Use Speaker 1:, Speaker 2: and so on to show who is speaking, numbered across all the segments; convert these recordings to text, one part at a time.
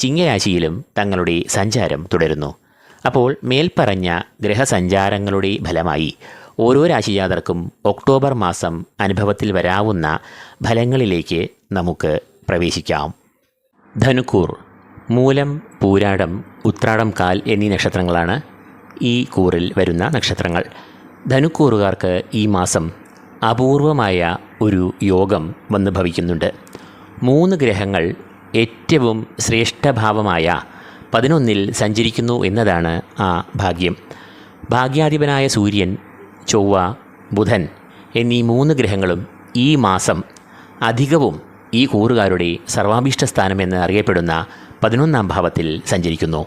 Speaker 1: ചിങ്ങരാശിയിലും തങ്ങളുടെ സഞ്ചാരം തുടരുന്നു. അപ്പോൾ മേൽപ്പറഞ്ഞ ഗ്രഹസഞ്ചാരങ്ങളുടെ ഫലമായി ഓരോ രാശിജാതർക്കും ഒക്ടോബർ മാസം അനുഭവത്തിൽ വരാവുന്ന ഫലങ്ങളിലേക്ക് നമുക്ക് പ്രവേശിക്കാം. ധനുക്കൂർ മൂലം പൂരാടം ഉത്രാടം കാൽ എന്നീ നക്ഷത്രങ്ങളാണ് ഈ കൂറിൽ വരുന്ന നക്ഷത്രങ്ങൾ. ധനുക്കൂറുകാർക്ക് ഈ മാസം അപൂർവമായ ഒരു യോഗം വന്ന് ഭവിക്കുന്നുണ്ട്. മൂന്ന് ഗ്രഹങ്ങൾ ഏറ്റവും ശ്രേഷ്ഠഭാവമായ പതിനൊന്നിൽ സഞ്ചരിക്കുന്നു എന്നതാണ് ആ ഭാഗ്യം. ഭാഗ്യാധിപനായ സൂര്യൻ ചൊവ്വ ബുധൻ എന്നീ മൂന്ന് ഗ്രഹങ്ങളും ഈ മാസം അധികവും ഈ കൂറുകാരുടെ സർവാഭീഷ്ട സ്ഥാനമെന്ന് അറിയപ്പെടുന്ന പതിനൊന്നാം ഭാവത്തിൽ സഞ്ചരിക്കുന്നു.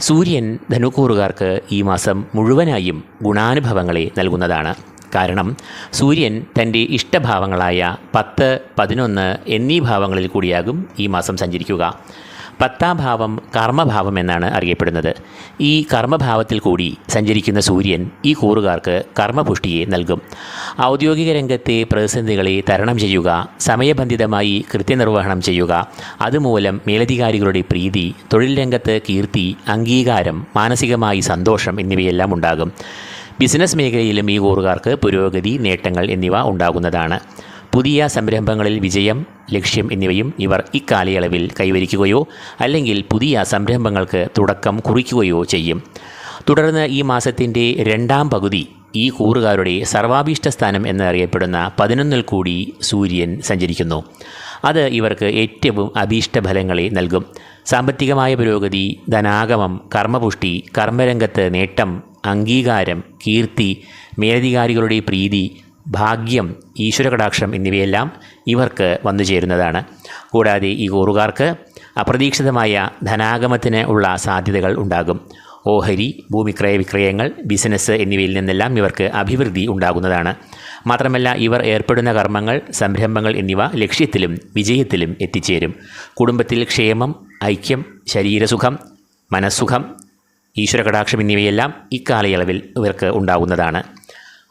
Speaker 1: സൂര്യൻ ധനുക്കൂറുകാർക്ക് ഈ മാസം മുഴുവനായും ഗുണാനുഭവങ്ങളെ നൽകുന്നതാണ്. കാരണം സൂര്യൻ തന്റെ ഇഷ്ടഭാവങ്ങളായ പത്ത് പതിനൊന്ന് എന്നീ ഭാവങ്ങളിൽ കൂടിയാകും ഈ മാസം സഞ്ചരിക്കുക. പത്താം ഭാവം കർമ്മഭാവം എന്നാണ് അറിയപ്പെടുന്നത്. ഈ കർമ്മഭാവത്തിൽ കൂടി സഞ്ചരിക്കുന്ന സൂര്യൻ ഈ കൂറുകാർക്ക് കർമ്മപുഷ്ടിയെ നൽകും. ഔദ്യോഗിക രംഗത്തെ പ്രതിസന്ധികളെ തരണം ചെയ്യുക സമയബന്ധിതമായി കൃത്യനിർവഹണം ചെയ്യുക അതുമൂലം മേലധികാരികളുടെ പ്രീതി തൊഴിൽ രംഗത്ത് കീർത്തി അംഗീകാരം മാനസികമായി സന്തോഷം എന്നിവയെല്ലാം ഉണ്ടാകും. ബിസിനസ് മേഖലയിലും ഈ കൂറുകാർക്ക് പുരോഗതി നേട്ടങ്ങൾ എന്നിവ ഉണ്ടാകുന്നതാണ്. പുതിയ സംരംഭങ്ങളിൽ വിജയം ലക്ഷ്യം എന്നിവയും ഇവർ ഇക്കാലയളവിൽ കൈവരിക്കുകയോ അല്ലെങ്കിൽ പുതിയ സംരംഭങ്ങൾക്ക് തുടക്കം കുറിക്കുകയോ ചെയ്യും. തുടർന്ന് ഈ മാസത്തിന്റെ രണ്ടാം പകുതി ഈ കൂറുകാരുടെ സർവാഭീഷ്ട സ്ഥാനം എന്നറിയപ്പെടുന്ന പതിനൊന്നിൽ കൂടി സൂര്യൻ സഞ്ചരിക്കുന്നു. അത് ഇവർക്ക് ഏറ്റവും അഭീഷ്ട ഫലങ്ങളെ നൽകും. സാമ്പത്തികമായ പുരോഗതി ധനാഗമം കർമ്മപുഷ്ടി കർമ്മരംഗത്ത് നേട്ടം അംഗീകാരം കീർത്തി മേലധികാരികളുടെ പ്രീതി ഭാഗ്യം ഈശ്വരകടാക്ഷം എന്നിവയെല്ലാം ഇവർക്ക് വന്നു ചേരുന്നതാണ്. കൂടാതെ ഈ കൂറുകാർക്ക് അപ്രതീക്ഷിതമായ ധനാഗമത്തിന് ഉള്ള സാധ്യതകൾ ഉണ്ടാകും. ഓഹരി ഭൂമിക്രയ വിക്രയങ്ങൾ ബിസിനസ് എന്നിവയിൽ നിന്നെല്ലാം ഇവർക്ക് അഭിവൃദ്ധി ഉണ്ടാകുന്നതാണ്. മാത്രമല്ല ഇവർ ഏർപ്പെടുന്ന കർമ്മങ്ങൾ സംരംഭങ്ങൾ എന്നിവ ലക്ഷ്യത്തിലും വിജയത്തിലും എത്തിച്ചേരും. കുടുംബത്തിൽ ക്ഷേമം ഐക്യം ശരീരസുഖം മനസ്സുഖം ഈശ്വരകടാക്ഷം എന്നിവയെല്ലാം ഇക്കാലയളവിൽ ഇവർക്ക് ഉണ്ടാകുന്നതാണ്.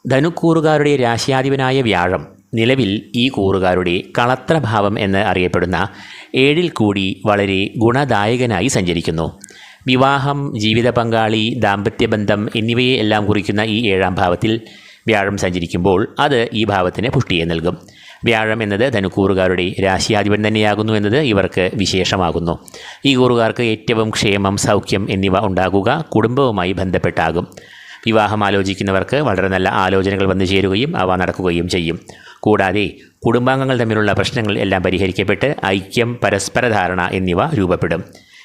Speaker 1: ധനുക്കൂറുകാരുടെ രാശ്യാധിപനായ വ്യാഴം നിലവിൽ ഈ കൂറുകാരുടെ കളത്രഭാവം എന്ന് അറിയപ്പെടുന്ന ഏഴിൽ കൂടി വളരെ ഗുണദായകനായി സഞ്ചരിക്കുന്നു. വിവാഹം ജീവിത പങ്കാളി ദാമ്പത്യബന്ധം എന്നിവയെ എല്ലാം കുറിക്കുന്ന ഈ ഏഴാം ഭാവത്തിൽ വ്യാഴം സഞ്ചരിക്കുമ്പോൾ അത് ഈ ഭാവത്തിന് പുഷ്ടിയെ നൽകും. വ്യാഴം എന്നത് ധനുക്കൂറുകാരുടെ രാശിയാധിപൻ തന്നെയാകുന്നു എന്നത് ഇവർക്ക് വിശേഷമാകുന്നു. ഈ കൂറുകാർക്ക് ഏറ്റവും ക്ഷേമം സൗഖ്യം എന്നിവ ഉണ്ടാകുക കുടുംബവുമായി ബന്ധപ്പെട്ടാകും. വിവാഹം ആലോചിക്കുന്നവർക്ക് വളരെ നല്ല ആലോചനകൾ വന്നു ചേരുകയും അവ നടക്കുകയും ചെയ്യും. കൂടാതെ കുടുംബാംഗങ്ങൾ തമ്മിലുള്ള പ്രശ്നങ്ങൾ എല്ലാം പരിഹരിക്കപ്പെട്ട് ഐക്യം പരസ്പര ധാരണ എന്നിവ രൂപപ്പെടും.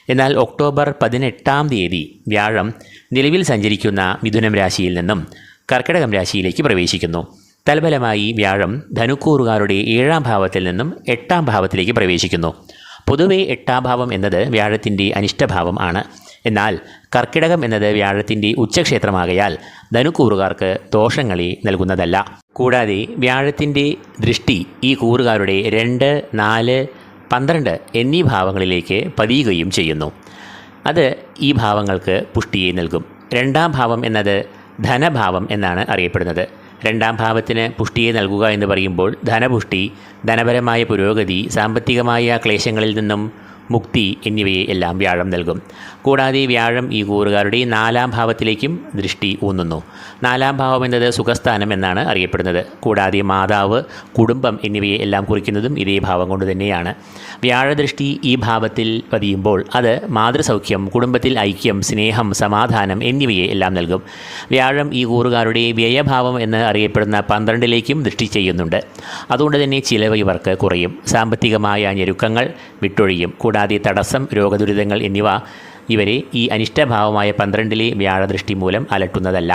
Speaker 1: എന്നാൽ ഒക്ടോബർ പതിനെട്ടാം തീയതി വ്യാഴം നിലവിൽ സഞ്ചരിക്കുന്ന മിഥുനം രാശിയിൽ നിന്നും കർക്കിടകം രാശിയിലേക്ക് പ്രവേശിക്കുന്നു. തൽഫലമായി വ്യാഴം ധനുക്കൂറുകാരുടെ ഏഴാം ഭാവത്തിൽ നിന്നും എട്ടാം ഭാവത്തിലേക്ക് പ്രവേശിക്കുന്നു. പൊതുവെ എട്ടാം ഭാവം എന്നത് വ്യാഴത്തിന്റെ അനിഷ്ടഭാവം ആണ്. എന്നാൽ കർക്കിടകം എന്നത് വ്യാഴത്തിന്റെ ഉച്ചക്ഷേത്രമാകയാൽ ധനുക്കൂറുകാർക്ക് ദോഷങ്ങളെ നൽകുന്നതല്ല. കൂടാതെ വ്യാഴത്തിന്റെ ദൃഷ്ടി ഈ കൂറുകാരുടെ രണ്ട് നാല് പന്ത്രണ്ട് എന്നീ ഭാവങ്ങളിലേക്ക് പതിയുകയും ചെയ്യുന്നു. അത് ഈ ഭാവങ്ങൾക്ക് പുഷ്ടിയെ നൽകും. രണ്ടാം ഭാവം എന്നത് ധനഭാവം എന്നാണ് അറിയപ്പെടുന്നത്. രണ്ടാം ഭാവത്തിന് പുഷ്ടിയെ നൽകുക എന്ന് പറയുമ്പോൾ ധനപുഷ്ടി ധനപരമായ പുരോഗതി സാമ്പത്തികമായ ക്ലേശങ്ങളിൽ നിന്നും മുക്തി എന്നിവയെ എല്ലാം വ്യാഴം നൽകും. കൂടാതെ വ്യാഴം ഈ കൂറുകാരുടെ നാലാം ഭാവത്തിലേക്കും ദൃഷ്ടി ഊന്നുന്നു. നാലാം ഭാവം എന്നത് സുഖസ്ഥാനം എന്നാണ് അറിയപ്പെടുന്നത്. കൂടാതെ മാതാവ് കുടുംബം എന്നിവയെ എല്ലാം കുറിക്കുന്നതും ഇതേ ഭാവം കൊണ്ട് തന്നെയാണ്. വ്യാഴദൃഷ്ടി ഈ ഭാവത്തിൽ പതിയുമ്പോൾ അത് മാതൃസൗഖ്യം കുടുംബത്തിൽ ഐക്യം സ്നേഹം സമാധാനം എന്നിവയെ എല്ലാം നൽകും. വ്യാഴം ഈ കൂറുകാരുടെ വ്യയഭാവം എന്ന് അറിയപ്പെടുന്ന പന്ത്രണ്ടിലേക്കും ദൃഷ്ടി ചെയ്യുന്നുണ്ട്. അതുകൊണ്ട് തന്നെ ചിലവ് ഇവർക്ക് കുറയും. സാമ്പത്തികമായ ഞെരുക്കങ്ങൾ വിട്ടൊഴിയും. കൂടാതെ തടസ്സം രോഗദുരിതങ്ങൾ എന്നിവ ഇവരെ ഈ അനിഷ്ടഭാവമായ പന്ത്രണ്ടിലെ വ്യാഴദൃഷ്ടി മൂലം അലട്ടുന്നതല്ല.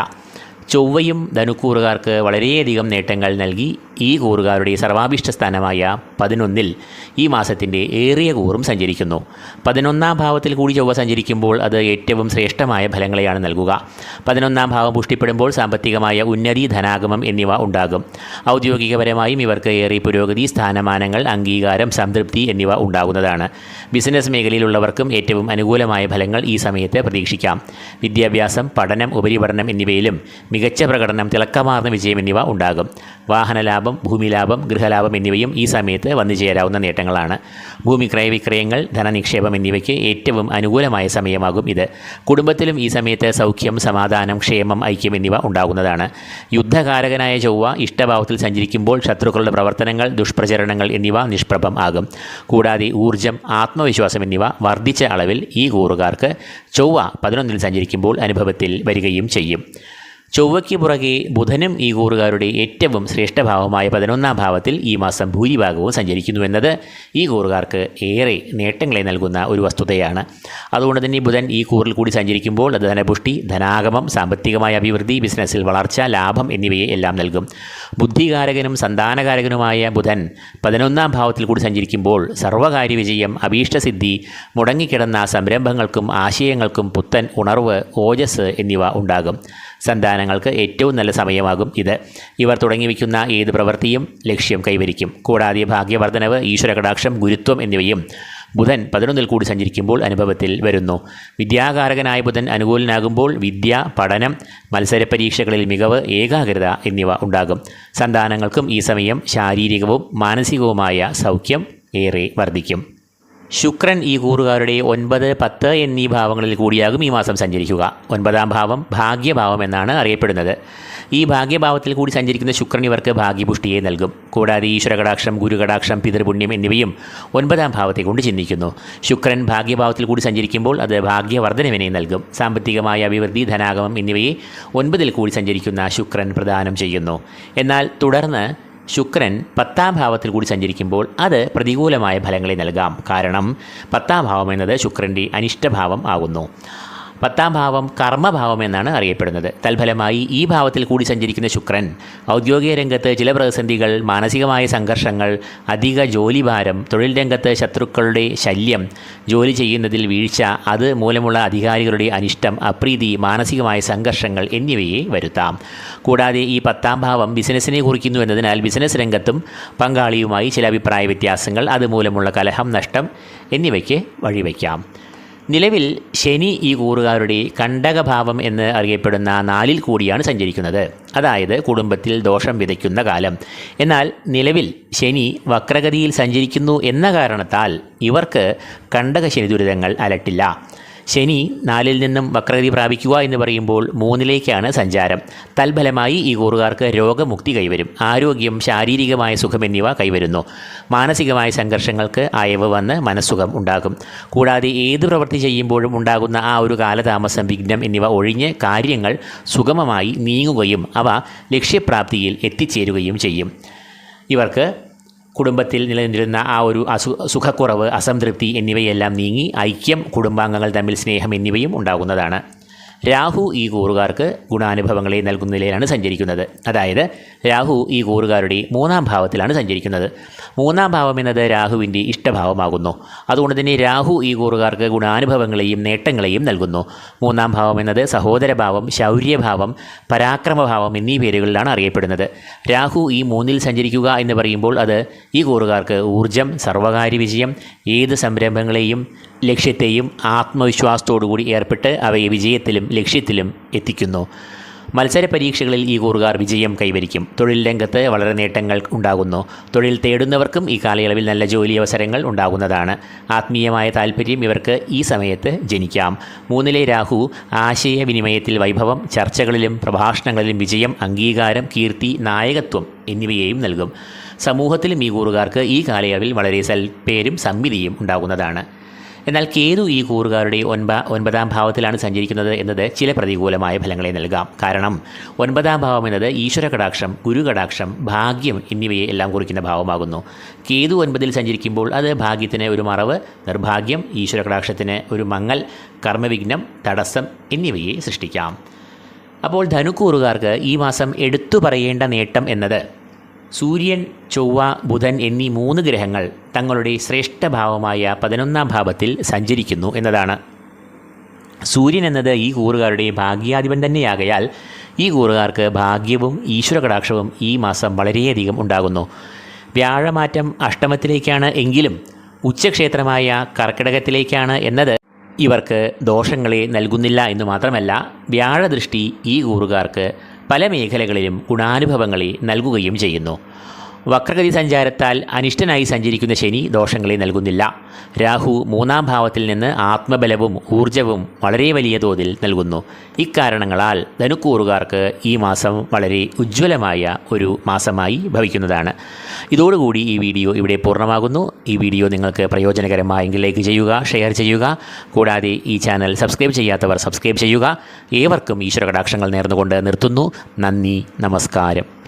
Speaker 1: ചൊവ്വയും ധനുക്കൂറുകാർക്ക് വളരെയധികം നേട്ടങ്ങൾ നൽകി ഈ കൂറുകാരുടെ സർവാഭിഷ്ട സ്ഥാനമായ പതിനൊന്നിൽ ഈ മാസത്തിന്റെ ഏറിയ കൂറും സഞ്ചരിക്കുന്നു. പതിനൊന്നാം ഭാവത്തിൽ കൂടി ചൊവ്വ സഞ്ചരിക്കുമ്പോൾ അത് ഏറ്റവും ശ്രേഷ്ഠമായ ഫലങ്ങളെയാണ് നൽകുക. പതിനൊന്നാം ഭാവം പുഷ്ടിപ്പെടുമ്പോൾ സാമ്പത്തികമായ ഉന്നതി ധനാഗമം എന്നിവ ഉണ്ടാകും. ഔദ്യോഗികപരമായും ഇവർക്ക് ഏറെ പുരോഗതി സ്ഥാനമാനങ്ങൾ അംഗീകാരം സംതൃപ്തി എന്നിവ ഉണ്ടാകുന്നതാണ്. ബിസിനസ് മേഖലയിലുള്ളവർക്കും ഏറ്റവും അനുകൂലമായ ഫലങ്ങൾ ഈ സമയത്ത് പ്രതീക്ഷിക്കാം. വിദ്യാഭ്യാസം പഠനം ഉപരിപഠനം എന്നിവയിലും മികച്ച പ്രകടനം തിളക്കമാർന്ന വിജയം എന്നിവ ഉണ്ടാകും. വാഹനലാഭം ഭൂമിലാഭം ഗൃഹലാഭം എന്നിവയും ഈ സമയത്ത് വന്നു ചേരാവുന്ന നേട്ടങ്ങളാണ്. ഭൂമി ക്രയവിക്രയങ്ങൾ ധനനിക്ഷേപം എന്നിവയ്ക്ക് ഏറ്റവും അനുകൂലമായ സമയമാകും ഇത്. കുടുംബത്തിലും ഈ സമയത്ത് സൗഖ്യം സമാധാനം ക്ഷേമം ഐക്യം എന്നിവ ഉണ്ടാകുന്നതാണ്. യുദ്ധകാരകനായ ചൊവ്വ ഇഷ്ടഭാവത്തിൽ സഞ്ചരിക്കുമ്പോൾ ശത്രുക്കളുടെ പ്രവർത്തനങ്ങൾ ദുഷ്പ്രചരണങ്ങൾ എന്നിവ നിഷ്പ്രഭം ആകും. കൂടാതെ ഊർജം ആത്മവിശ്വാസം എന്നിവ വർദ്ധിച്ച അളവിൽ ഈ കൂറുകാർക്ക് ചൊവ്വ പതിനൊന്നിൽ സഞ്ചരിക്കുമ്പോൾ അനുഭവത്തിൽ വരികയും ചെയ്യും. ചൊവ്വയ്ക്ക് പുറകെ ബുധനും ഈ കൂറുകാരുടെ ഏറ്റവും ശ്രേഷ്ഠഭാവമായ പതിനൊന്നാം ഭാവത്തിൽ ഈ മാസം ഭൂരിഭാഗവും സഞ്ചരിക്കുന്നുവെന്നത് ഈ കൂറുകാർക്ക് ഏറെ നേട്ടങ്ങളെ നൽകുന്ന ഒരു വസ്തുതയാണ്. അതുകൊണ്ട് തന്നെ ബുധൻ ഈ കൂറിൽ കൂടി സഞ്ചരിക്കുമ്പോൾ അത് ധനപുഷ്ടി ധനാഗമം സാമ്പത്തികമായ അഭിവൃദ്ധി ബിസിനസ്സിൽ വളർച്ച ലാഭം എന്നിവയെ എല്ലാം നൽകും. ബുദ്ധികാരകനും സന്താനകാരകനുമായ ബുധൻ പതിനൊന്നാം ഭാവത്തിൽ കൂടി സഞ്ചരിക്കുമ്പോൾ സർവകാര്യ വിജയം അഭീഷ്ടസിദ്ധി മുടങ്ങിക്കിടന്ന സംരംഭങ്ങൾക്കും ആശയങ്ങൾക്കും പുത്തൻ ഉണർവ് ഓജസ് എന്നിവ ഉണ്ടാകും. സന്താനങ്ങൾക്ക് ഏറ്റവും നല്ല സമയമാകും ഇത്. ഇവർ തുടങ്ങി വയ്ക്കുന്ന ഏത് പ്രവൃത്തിയും ലക്ഷ്യം കൈവരിക്കും. കൂടാതെ ഭാഗ്യവർദ്ധനവ് ഈശ്വരകടാക്ഷം ഗുരുത്വം എന്നിവയും ബുധൻ പതിനൊന്നിൽ കൂടി സഞ്ചരിക്കുമ്പോൾ അനുഭവത്തിൽ വരുന്നു. വിദ്യാകാരകനായ ബുധൻ അനുകൂലനാകുമ്പോൾ വിദ്യ പഠനം മത്സര പരീക്ഷകളിൽ മികവ് ഏകാഗ്രത എന്നിവ ഉണ്ടാകും. സന്താനങ്ങൾക്കും ഈ സമയം ശാരീരികവും മാനസികവുമായ സൗഖ്യം ഏറെ വർദ്ധിക്കും. ശുക്രൻ ഈ കൂറുകാരുടെ ഒൻപത് പത്ത് എന്നീ ഭാവങ്ങളിൽ കൂടിയാകും ഈ മാസം സഞ്ചരിക്കുക. ഒൻപതാം ഭാവം ഭാഗ്യഭാവം എന്നാണ് അറിയപ്പെടുന്നത്. ഈ ഭാഗ്യഭാവത്തിൽ കൂടി സഞ്ചരിക്കുന്ന ശുക്രൻ ഇവർക്ക് ഭാഗ്യപുഷ്ടിയെ നൽകും. കൂടാതെ ഈശ്വരകടാക്ഷം ഗുരുകടാക്ഷം പിതൃപുണ്യം എന്നിവയും ഒൻപതാം ഭാവത്തെ കൊണ്ട് ചിന്തിക്കുന്നു. ശുക്രൻ ഭാഗ്യഭാവത്തിൽ കൂടി സഞ്ചരിക്കുമ്പോൾ അത് ഭാഗ്യവർദ്ധനവിനെ നൽകും. സാമ്പത്തികമായ അഭിവൃദ്ധി ധനാഗമം എന്നിവയെ ഒൻപതിൽ കൂടി സഞ്ചരിക്കുന്ന ശുക്രൻ പ്രദാനം ചെയ്യുന്നു. എന്നാൽ തുടർന്ന് ശുക്രൻ പത്താം ഭാവത്തിൽ കൂടി സഞ്ചരിക്കുമ്പോൾ അത് പ്രതികൂലമായ ഫലങ്ങളെ നൽകാം. കാരണം പത്താം ഭാവം എന്നത് ശുക്രന്റെ അനിഷ്ടഭാവം ആകുന്നു. പത്താം ഭാവം കർമ്മഭാവം എന്നാണ് അറിയപ്പെടുന്നത്. തൽഫലമായി ഈ ഭാവത്തിൽ കൂടി സഞ്ചരിക്കുന്ന ശുക്രൻ ഔദ്യോഗിക രംഗത്ത് ചില പ്രതിസന്ധികൾ മാനസികമായ സംഘർഷങ്ങൾ അധിക ജോലിഭാരം തൊഴിൽ രംഗത്ത് ശത്രുക്കളുടെ ശല്യം ജോലി ചെയ്യുന്നതിൽ വീഴ്ച അത് മൂലമുള്ള അധികാരികളുടെ അനിഷ്ടം അപ്രീതി മാനസികമായ സംഘർഷങ്ങൾ എന്നിവയെ വരുത്താം. കൂടാതെ ഈ പത്താം ഭാവം ബിസിനസ്സിനെ കുറിക്കുന്നു എന്നതിനാൽ ബിസിനസ് രംഗത്തും പങ്കാളിയുമായി ചില അഭിപ്രായ വ്യത്യാസങ്ങൾ അതുമൂലമുള്ള കലഹം നഷ്ടം എന്നിവയ്ക്ക് വഴിവെക്കാം നിലവിൽ ശനി ഈ കൂറുകാരുടെ കണ്ടകഭാവം എന്ന് അറിയപ്പെടുന്ന നാലിൽ കൂടിയാണ് സഞ്ചരിക്കുന്നത്. അതായത് കുടുംബത്തിൽ ദോഷം വിതയ്ക്കുന്ന കാലം. എന്നാൽ നിലവിൽ ശനി വക്രഗതിയിൽ സഞ്ചരിക്കുന്നു എന്ന കാരണത്താൽ ഇവർക്ക് കണ്ടക ശനി ദുരിതങ്ങൾ അലട്ടില്ല. ശനി നാലിൽ നിന്നും വക്രഗതി പ്രാപിക്കുക എന്ന് പറയുമ്പോൾ മൂന്നിലേക്കാണ് സഞ്ചാരം. തൽഫലമായി ഈ കൂറുകാർക്ക് രോഗമുക്തി കൈവരും. ആരോഗ്യം ശാരീരികമായ സുഖം എന്നിവ കൈവരുന്നു. മാനസികമായ സംഘർഷങ്ങൾക്ക് അയവ് വന്ന് മനസ്സുഖം ഉണ്ടാകും. കൂടാതെ ഏത് പ്രവൃത്തി ചെയ്യുമ്പോഴും ഉണ്ടാകുന്ന ആ ഒരു കാലതാമസം വിഘ്നം എന്നിവ ഒഴിഞ്ഞ് കാര്യങ്ങൾ സുഗമമായി നീങ്ങുകയും അവ ലക്ഷ്യപ്രാപ്തിയിൽ എത്തിച്ചേരുകയും ചെയ്യും. ഇവർക്ക് കുടുംബത്തിൽ നിലനിന്നിരുന്ന ആ ഒരു അസു സുഖക്കുറവ് അസംതൃപ്തി എന്നിവയെല്ലാം നീങ്ങി ഐക്യം കുടുംബാംഗങ്ങൾ തമ്മിൽ സ്നേഹം എന്നിവയും ഉണ്ടാകുന്നതാണ്. രാഹു ഈ കൂറുകാർക്ക് ഗുണാനുഭവങ്ങളെ നൽകുന്ന നിലയിലാണ് സഞ്ചരിക്കുന്നത്. അതായത് രാഹു ഈ കൂറുകാരുടെ മൂന്നാം ഭാവത്തിലാണ് സഞ്ചരിക്കുന്നത്. മൂന്നാം ഭാവം എന്നത് രാഹുവിന്റെ ഇഷ്ടഭാവമാകുന്നു. അതുകൊണ്ട് തന്നെ രാഹു ഈ കൂറുകാർക്ക് ഗുണാനുഭവങ്ങളെയും നേട്ടങ്ങളെയും നൽകുന്നു. മൂന്നാം ഭാവം എന്നത് സഹോദരഭാവം ശൗര്യഭാവം പരാക്രമഭാവം എന്നീ പേരുകളിലാണ് അറിയപ്പെടുന്നത്. രാഹു ഈ മൂന്നിൽ സഞ്ചരിക്കുക എന്ന് പറയുമ്പോൾ അത് ഈ കൂറുകാർക്ക് ഊർജം സർവകാര്യ വിജയം ഏത് സംരംഭങ്ങളെയും ലക്ഷ്യത്തെയും ആത്മവിശ്വാസത്തോടുകൂടി ഏർപ്പെട്ട് അവയെ വിജയത്തിലും ലക്ഷ്യത്തിലും എത്തിക്കുന്നു. മത്സര പരീക്ഷകളിൽ ഈ കൂറുകാർ വിജയം കൈവരിക്കും. തൊഴിൽ രംഗത്ത് വളരെ നേട്ടങ്ങൾ ഉണ്ടാകുന്നു. തൊഴിൽ തേടുന്നവർക്കും ഈ കാലയളവിൽ നല്ല ജോലി അവസരങ്ങൾ ഉണ്ടാകുന്നതാണ്. ആത്മീയമായ താല്പര്യം ഇവർക്ക് ഈ സമയത്ത് ജനിക്കാം. മൂന്നിലെ രാഹു ആശയവിനിമയത്തിൽ വൈഭവം ചർച്ചകളിലും പ്രഭാഷണങ്ങളിലും വിജയം അംഗീകാരം കീർത്തി നായകത്വം എന്നിവയെയും നൽകും. സമൂഹത്തിലും ഈ കൂറുകാർക്ക് ഈ കാലയളവിൽ വളരെ സൽപ്പേരും സമ്മിതിയും ഉണ്ടാകുന്നതാണ്. എന്നാൽ കേതു ഈ കൂറുകാരുടെ ഒൻപ ഒൻപതാം ഭാവത്തിലാണ് സഞ്ചരിക്കുന്നത് എന്നത് ചില പ്രതികൂലമായ ഫലങ്ങളെ നൽകാം. കാരണം ഒൻപതാം ഭാവം എന്നത് ഈശ്വര കടാക്ഷം ഗുരു കടാക്ഷം ഭാഗ്യം എന്നിവയെ എല്ലാം കുറിക്കുന്ന ഭാവമാകുന്നു. കേതു ഒൻപതിൽ സഞ്ചരിക്കുമ്പോൾ അത് ഭാഗ്യത്തിന് ഒരു മറവ് നിർഭാഗ്യം ഈശ്വര കടാക്ഷത്തിന് ഒരു മങ്ങൽ കർമ്മവിഘ്നം തടസ്സം എന്നിവയെ സൃഷ്ടിക്കാം. അപ്പോൾ ധനുക്കൂറുകാർക്ക് ഈ മാസം എടുത്തു പറയേണ്ട നേട്ടം എന്നത് സൂര്യൻ ചൊവ്വ ബുധൻ എന്നീ മൂന്ന് ഗ്രഹങ്ങൾ തങ്ങളുടെ ശ്രേഷ്ഠഭാവമായ പതിനൊന്നാം ഭാവത്തിൽ സഞ്ചരിക്കുന്നു എന്നതാണ്. സൂര്യൻ എന്നത് ഈ കൂറുകാരുടെ ഭാഗ്യാധിപൻ തന്നെയാകയാൽ ഈ കൂറുകാർക്ക് ഭാഗ്യവും ഈശ്വര കടാക്ഷവും ഈ മാസം വളരെയധികം ഉണ്ടാകുന്നു. വ്യാഴമാറ്റം അഷ്ടമത്തിലേക്കാണ് എങ്കിലും ഉച്ചക്ഷേത്രമായ കർക്കിടകത്തിലേക്കാണ് എന്നത് ഇവർക്ക് ദോഷങ്ങളെ നൽകുന്നില്ല എന്ന് മാത്രമല്ല വ്യാഴദൃഷ്ടി ഈ കൂറുകാർക്ക് പല മേഖലകളിലും ഗുണാനുഭവങ്ങളെ നൽകുകയും ചെയ്യുന്നു. വക്രഗതി സഞ്ചാരത്താൽ അനിഷ്ടനായി സഞ്ചരിക്കുന്ന ശനി ദോഷങ്ങളെ നൽകുന്നില്ല. രാഹു മൂന്നാം ഭാവത്തിൽ നിന്ന് ആത്മബലവും ഊർജവും വളരെ വലിയ തോതിൽ നൽകുന്നു. ഇക്കാരണങ്ങളാൽ ധനുക്കൂറുകാർക്ക് ഈ മാസം വളരെ ഉജ്ജ്വലമായ ഒരു മാസമായി ഭവിക്കുന്നതാണ്. ഇതോടുകൂടി ഈ വീഡിയോ ഇവിടെ പൂർണമാകുന്നു. ഈ വീഡിയോ നിങ്ങൾക്ക് പ്രയോജനകരമായെങ്കിൽ ലൈക്ക് ചെയ്യുക ഷെയർ ചെയ്യുക. കൂടാതെ ഈ ചാനൽ സബ്സ്ക്രൈബ് ചെയ്യാത്തവർ സബ്സ്ക്രൈബ് ചെയ്യുക. ഏവർക്കും ഈശ്വര കടാക്ഷങ്ങൾ നേർന്നുകൊണ്ട് നിർത്തുന്നു. നന്ദി നമസ്കാരം.